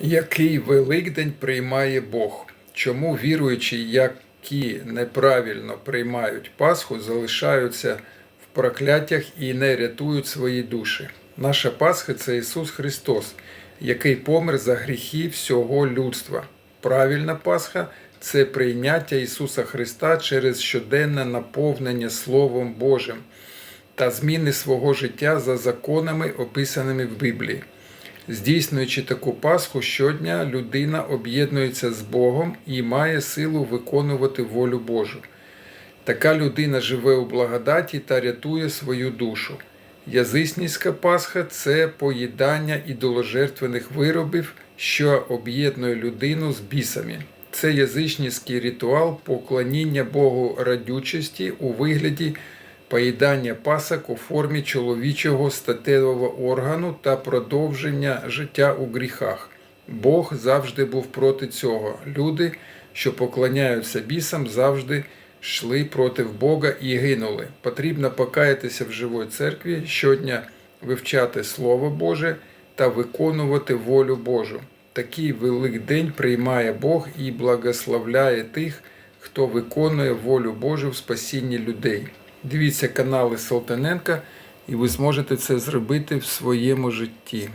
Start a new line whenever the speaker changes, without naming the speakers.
Який Великдень приймає Бог? Чому віруючі, які неправильно приймають Пасху, залишаються в прокляттях і не рятують свої душі? Наша Пасха це Ісус Христос, який помер за гріхи всього людства. Правильна Пасха це прийняття Ісуса Христа через щоденне наповнення Словом Божим та зміни свого життя за законами, описаними в Біблії. Здійснюючи таку Пасху щодня, людина об'єднується з Богом і має силу виконувати волю Божу. Така людина живе у благодаті та рятує свою душу. Язичницька Пасха це поїдання ідоложертвених виробів, що об'єднує людину з бісами. Це язичницький ритуал поклоніння Богу радючості у вигляді поїдання пасок у формі чоловічого статевого органу та продовження життя у гріхах. Бог завжди був проти цього. Люди, що поклоняються бісам, завжди йшли проти Бога і гинули. Потрібно покаятися в живій церкві, щодня вивчати Слово Боже та виконувати волю Божу. Такий великий день приймає Бог і благословляє тих, хто виконує волю Божу в спасінні людей. Дивіться канали Солтаненка, і ви зможете це зробити в своєму житті.